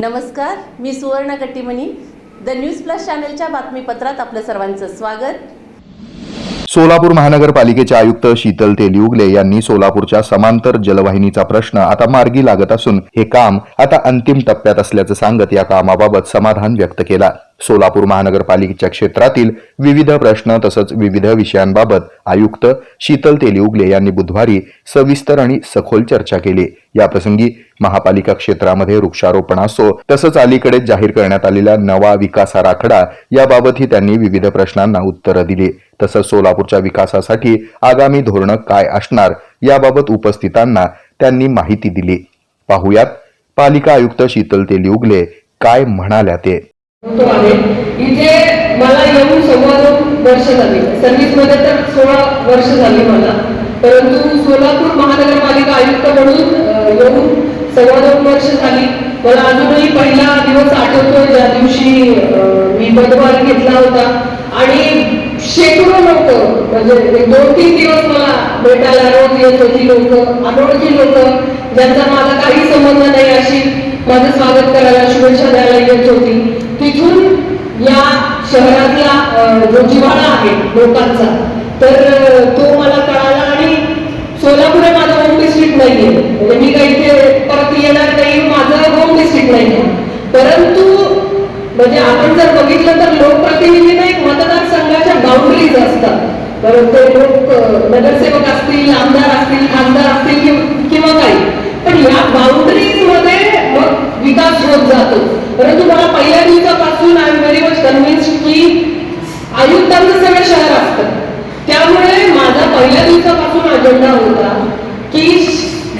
नमस्कार मी Suvarna Kattimani. The news plus चॅनलच्या बातमीपत्रात आपलं सर्वांचं स्वागत. सोलापूर महानगरपालिकेचे आयुक्त शीतल तेलिउगले यांनी सोलापूरच्या समांतर जलवाहिनीचा प्रश्न आता मार्गी लागत असून हे काम आता अंतिम टप्प्यात असल्याचं सांगत या कामाबाबत समाधान व्यक्त केला. सोलापूर महानगरपालिकेच्या क्षेत्रातील विविध प्रश्न तसंच विविध विषयांबाबत आयुक्त शीतल तेलिउगले यांनी बुधवारी सविस्तर आणि सखोल चर्चा केली. याप्रसंगी महापालिका क्षेत्रामध्ये वृक्षारोपण असो तसंच अलीकडेच जाहीर करण्यात आलेला नवा विकास आराखडा याबाबतही त्यांनी विविध प्रश्नांना उत्तरं दिली. तसंच सोलापूरच्या विकासासाठी आगामी धोरणं काय असणार याबाबत उपस्थितांना त्यांनी माहिती दिली. पाहुयात पालिका आयुक्त शीतल तेलिउगले काय म्हणाल्या ते. आहे. इथे मला येऊन सव्वा दोन वर्ष झाली. सर्व्हिसमध्ये तर सोळा वर्ष झाली मला. परंतु सोलापूर महानगरपालिका आयुक्त म्हणून येऊन सव्वा दोन वर्ष झाली. मला अजूनही पहिला दिवस आठवतोय ज्या दिवशी मी पदभार घेतला होता. आणि शेकडो लोक म्हणजे दोन तीन दिवस मला भेटायला रोज येत होती लोक अनोळखी लोक ज्यांचा माझा काही संबंध नाही अशी माझं स्वागत करायला शुभेच्छा द्यायला येत होती. तिथून या शहरातला जो जिव्हाळा आहे लोकांचा तर तो मला कळाला आणि सोलापूर हे माझं होम डिस्ट्रिक्ट नाहीये. म्हणजे मी काही इथे परत येणार नाही माझं होम डिस्ट्रिक्ट नाहीये. परंतु म्हणजे आपण जर बघितलं तर लोकप्रतिनिधी एक मतदारसंघाच्या बाउंड्रीज असतात. तर ते लोक नगरसेवक असतील आमदार असतील खासदार असतील किंवा- काही. पण या बाउंड्रीजमध्ये विकास होत जातो. परंतु मला पहिल्या दिवसापासून I am very much convince की आयुक्तांचं सगळं शहर असतं. त्यामुळे माझा पहिल्या दिवसापासून अजेंडा होता की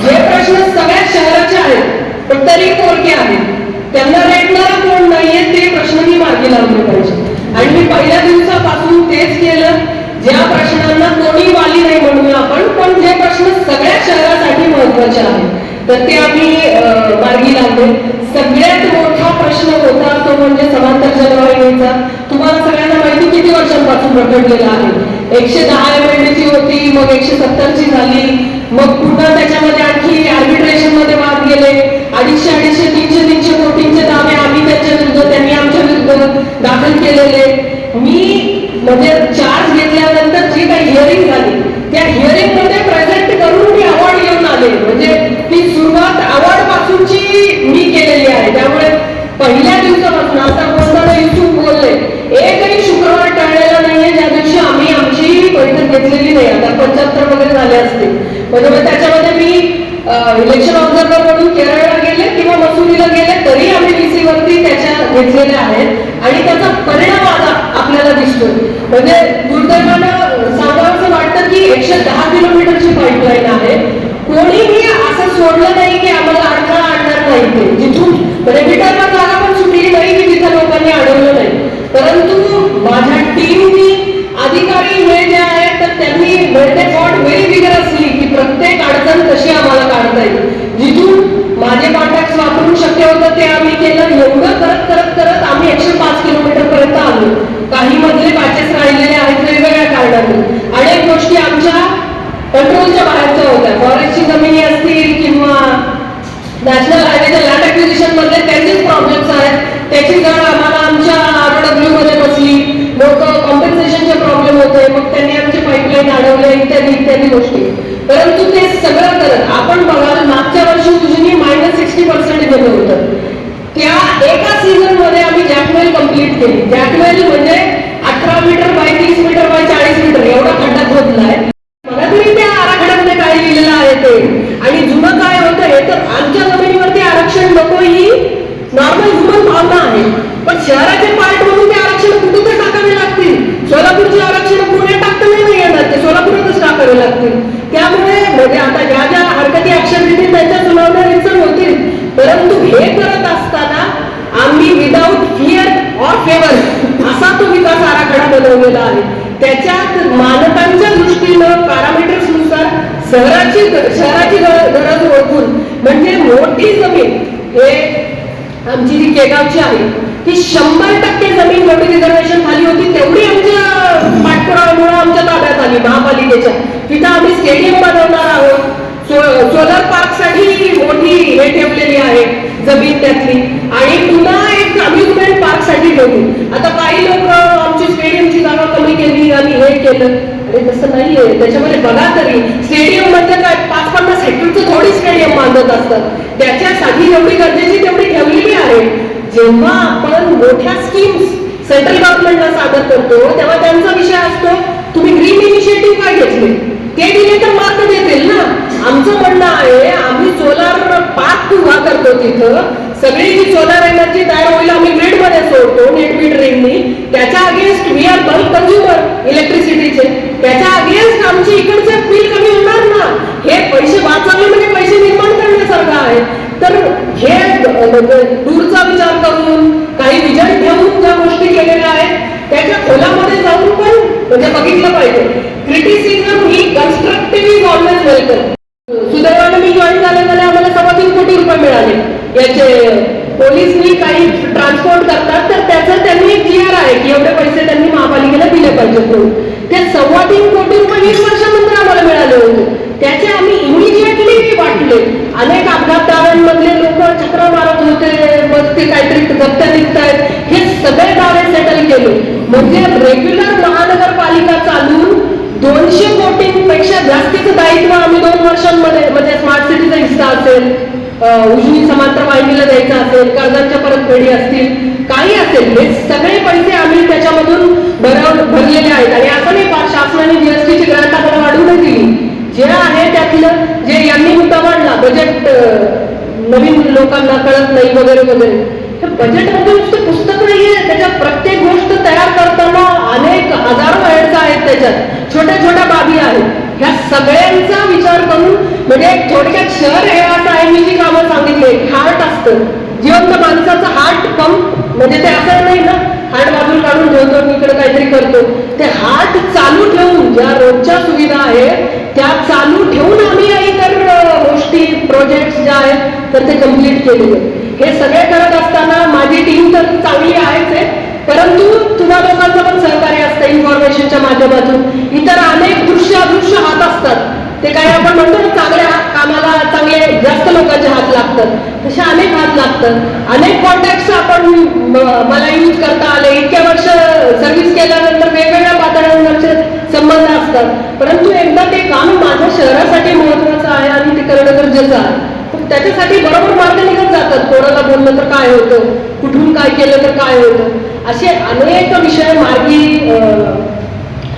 जे प्रश्न सगळ्या शहराचे आहेत पण तरी कोरके आहेत त्यांना रेटणारा कोण नाहीये ते प्रश्न मी मागे लावले पाहिजे. आणि मी पहिल्या दिवसापासून तेच केलं ज्या प्रश्नांना कोणी वाली नाही म्हणूया आपण पण जे प्रश्न सगळ्या शहरासाठी महत्त्वाचे आहेत तर ते आम्ही मार्गी लावले सगळ्यात मोठा प्रश्न होता तो म्हणजे समांतर जलवाहिनीचा तुम्हाला सगळ्यांना माहिती किती वर्षांपासून रखडलेला आहे? एकशे दहा एम होती मग एकशे सत्तरची झाली. मग पुन्हा त्याच्यामध्ये आणखी आर्बिट्रेशनमध्ये वाद गेले अडीचशे अडीचशे तीनशे तीनशे कोटींचे दावे आम्ही त्यांच्या विरुद्ध त्यांनी आमच्या विरुद्ध दाखल केलेले मी म्हणजे चार्ज घेतल्यानंतर जी काही हिअरिंग झाली त्या हिअरिंगमध्ये प्रेझेंट करून मी अवॉर्ड घेऊन आले म्हणजे ती सुरुवात अवॉर्ड पासूनची मी केलेली आहे त्यामुळे पहिल्या दिवसापासून आता बोलताना युट्यूब बोलले एकही शुक्रवार टळलेला नाहीये ज्या दिवशी आम्ही आमची बैठक घेतलेली नाही आता पंच्याहत्तर वगैरे झाले असते म्हणजे मग त्याच्यामध्ये मी इलेक्शन ऑब्झर्वर म्हणून केरळला गेले किंवा मसुरीला गेले तरी आम्ही डीसी वरती त्याच्या घेतलेल्या आहेत आणि त्याचा परिणाम आता आपल्याला दिसतोय म्हणजे दुर्दैवानं सांगावं वाटतं की एकशे दहा किलोमीटरची पाईपलाईन आहे कोणीही असं सोडलं नाही की आम्हाला अडथळा आणणार नाही ते जिथून म्हणजे मीटरला जागा पण सुटली नाही की तिथं लोकांनी अडवलं नाही परंतु माझ्या टीमनी अधिकारी हे जे आहेत तर त्यांनी म्हणजे फॉट व्हेरी विगरसली की प्रत्येक अडचण कशी आम्हाला काढता येईल जिथून माझे कॉन्टॅक्ट वापरून शक्य होतं ते आम्ही केलं एवढं करत करत करत आम्ही एकशे पाच किलोमीटर पर्यंत आलो काही मधले पॅचेस राहिलेले आहेत वेगवेगळ्या कारणाने. अनेक गोष्टी आमच्या कंट्रोलच्या बाहेरच्या होत्या. फॉरेस्टची जमिनी असतील किंवा नॅशनल हायवेच्या लँड ऍक्विजिशनमध्ये त्यांचेच प्रॉब्लेम्स आहेत. त्याची जर आम्हाला आमच्या आरडब्ल्यू मध्ये बसली. लोक कॉम्पन्सेशनचे प्रॉब्लेम होते. मग त्यांनी आमचे पाईपलाईन अडवले इत्यादी इत्यादी गोष्टी. परंतु ते सगळं करत आपण बघाल मागच्या वर्षी तुझी मायनस सिक्स्टी पर्सेंट गेलं होतं. त्या एका सीझनमध्ये जॅकवेल कंप्लीट केली. जॅकवेल म्हणजे अठरा मीटर बाय तीस मीटर बाय चाळीस मीटर एवढा खड्डा खोदलाय. मला तरी त्या आराखड्यामध्ये काय लिहिलेलं आहे ते. आणि जुनं काय होतं हे तर आमच्या जमिनीवरती आरक्षण नको ही नॉर्मल ह्युमन भावना आहे. पण शहराचे पार्ट म्हणून ते आरक्षण कुठे तर टाकावे लागतील. सोलापूरचे आरक्षण पुणे टाकता नाही येणार ते सोलापूरातच टाकावे लागतील. त्यामुळे म्हणजे आता ज्या ज्या हरकती ऍक्शन घेतील त्यांच्या सुनावण्या रितसर होतील परंतु हे करत असताना आम्ही विदाऊट फिअर केवळ असा तो विकास आराखडा बनवलेला आहे. त्याच्यात मानकांच्या दृष्टीनं पॅरामीटर्सनुसार शहराची शहराची गरज ओळखून म्हणजे मोठी जमीन हे आमची जी केगावची आहे ती शंभर टक्के जमीन मोठी रिझर्वेशन झाली होती तेवढी आमच्या पाठपुराव्यामुळे आमच्या ताब्यात आली महापालिकेच्या. तिथं आम्ही स्टेडियम बनवणार आहोत. सोलर पार्कसाठी साठी मोठी हे ठेवलेली आहे जमीन त्यातली आणि पुन्हा एक अम्युजमेंट पार्कसाठी ठेवली आता काही लोक आमची स्टेडियमची जागा कमी केली आणि हे केलं अरे तसं नाहीये त्याच्यामध्ये बघा तरी स्टेडियम म्हणजे काय पाच पन्नास हेक्टरचं थोडी स्टेडियम बांधत असतात. त्याच्यासाठी जेवढी गरजेची तेवढी ठेवलेली आहे. जेव्हा आपण मोठ्या स्कीम्स सेंट्रल गव्हर्नमेंटला सादर करतो तेव्हा त्यांचा विषय असतो तुम्ही ग्रीन इनिशिएटिव्ह काय घेतले? ते दिले तर मार्क देतील ना? आमचं म्हणणं आहे आम्ही सोलार पार्क उभा करतो तिथं. सगळी जी सोलार एनर्जी तयार होईल आम्ही ग्रीडमध्ये सोडतो नेट मीटरिंगनी त्याच्या against we are bulk consumer इलेक्ट्रिसिटीचे त्याच्या अगेन्स्ट आमची इकडचे बिल कमी होणार ना हे पैसे वाचवले म्हणजे पैसे निर्माण करण्यासारखं आहे तर हे म्हणजे दूरचा विचार करून काही विजय ठेवून ज्या गोष्टी केलेल्या आहेत त्याच्या खोलामध्ये जाऊन पण म्हणजे बघितलं पाहिजे. क्रिटिसिझम ही कन्स्ट्रक्टिव्ह इज ऑलवेज वेलकम सुदैवाने मी जॉईन झाले झाले आम्हाला सव्वा तीन कोटी रुपये मिळाले. याचे पोलिसनी काही ट्रान्सपोर्ट करतात तर त्याचं त्यांनी क्लिअर आहे की एवढे पैसे त्यांनी महापालिकेला दिले पाहिजेत म्हणून ते सव्वा तीन कोटी रुपये वीस वर्षानंतर आम्हाला मिळाले होते त्याचे आम्ही इमिजिएटली वाटले अनेक अपघातदारांमधले लोक चक्र मारत होते मग ते काहीतरी गप्त्या निघतायत हे सगळे दावे सेटल केले म्हणजे रेग्युलर महानगरपालिका चालून दोनशे कोटींपेक्षा जास्तीचं दायित्व आम्ही दोन वर्षांमध्ये म्हणजे स्मार्ट द्यायचा असेल उजनी समांतर वाहिनीला द्यायचा असेल कर्जांच्या परतफेडी असतील काही असेल हे सगळे पैसे आम्ही त्याच्यामधून भरव भरलेले आहेत. आणि आपण हे शासनाने जीएसटीची ग्रांट आपण वाढवून दिली. जे आहे त्यातलं जे यांनी मुद्दा मांडला बजेट नवीन लोकांना कळत नाही वगैरे वगैरे. बजेट बजेटमध्ये नुसतं पुस्तक नाहीये. त्याच्यात प्रत्येक गोष्ट तयार करताना अनेक हजारो हेड्स आहेत त्याच्यात. छोट्या छोट्या बाबी आहेत. ह्या सगळ्यांचा विचार करून म्हणजे थोडक्यात शहर हे असं आहे मी जी कामं सांगितले हार्ट असतं. जिवंत माणसाचं हार्ट पंप म्हणजे ते असं नाही ना हार्ट बाजूला काढून ठेवतो आणि इकडे काहीतरी करतो. ते हार्ट चालू ठेवून ज्या रोजच्या सुविधा आहेत त्या चालू ठेवून आम्ही इतर गोष्टी प्रोजेक्ट ज्या आहेत तर ते कंप्लीट केलेले हे सगळे करत असताना माझी टीम तर चांगली आहेच आहे परंतु तुला लोकांचं पण सहकार्य असतं इन्फॉर्मेशनच्या माध्यमातून. इतर अनेक दृश्य अदृश्य हात असतात. ते काय आपण म्हणतो ना चांगल्या कामाला चांगले जास्त लोकांचे हात लागतात. तसे अनेक हात लागतात. अनेक कॉन्टॅक्ट आपण मला यूज करता आले. इतक्या वर्ष सर्व्हिस केल्यानंतर वेगवेगळ्या पातळ्यांवरचे संबंध असतात. परंतु एकदा ते काम माझ्या शहरासाठी महत्वाचं आहे आणि ते करणं गरजेचं आहे. त्याच्यासाठी बरोबर मार्ग निघत जातात. कोणाला बोललं तर काय होतं? कुठून काय केलं तर काय होतं? असे अनेक विषय मार्गी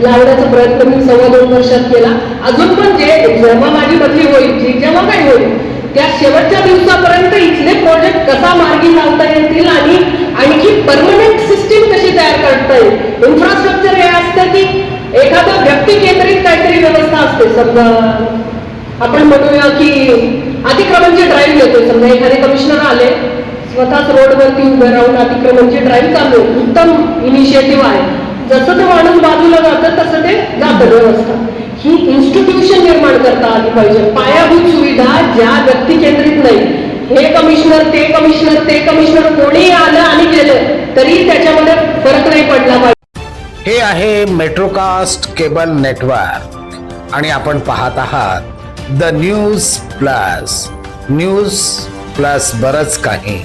लावण्याचा प्रयत्न मी सव्वा दोन वर्षात केला. अजून पण जे जेव्हा माझी बदली होईल जी जेव्हा काही होईल त्या शेवटच्या दिवसापर्यंत इथले प्रोजेक्ट कसा मार्गी लावता येतील आणि आणखी परमनंट सिस्टीम कशी तयार करता येईल? इन्फ्रास्ट्रक्चर हे असतं की एखादं व्यक्ती केंद्रित काहीतरी व्यवस्था असते. समजा आपण म्हणूया की अतिक्रमणची ड्राईव्ह घेतो. समजा एखादे कमिशनर आले स्वतःच रोडवरती उभे राहून अतिक्रमणची ड्राईव्ह चालू उत्तम इनिशिएटिव्ह आहे. जसं ते माणूस बाजूला जातं तसं ते जातं व्यवस्था. ही इन्स्टिट्यूशन निर्माण करता आली पाहिजे. पायाभूत सुविधा ज्या व्यक्ती केंद्रित नाही. हे कमिशनर ते कमिशनर ते कमिशनर कोणी आलं आणि गेलं तरी त्याच्यामध्ये फरक नाही पडला पाहिजे. हे आहे मेट्रोकास्ट केबल नेटवर्क आणि आपण पाहत आहात the news plus news plus बरच काही.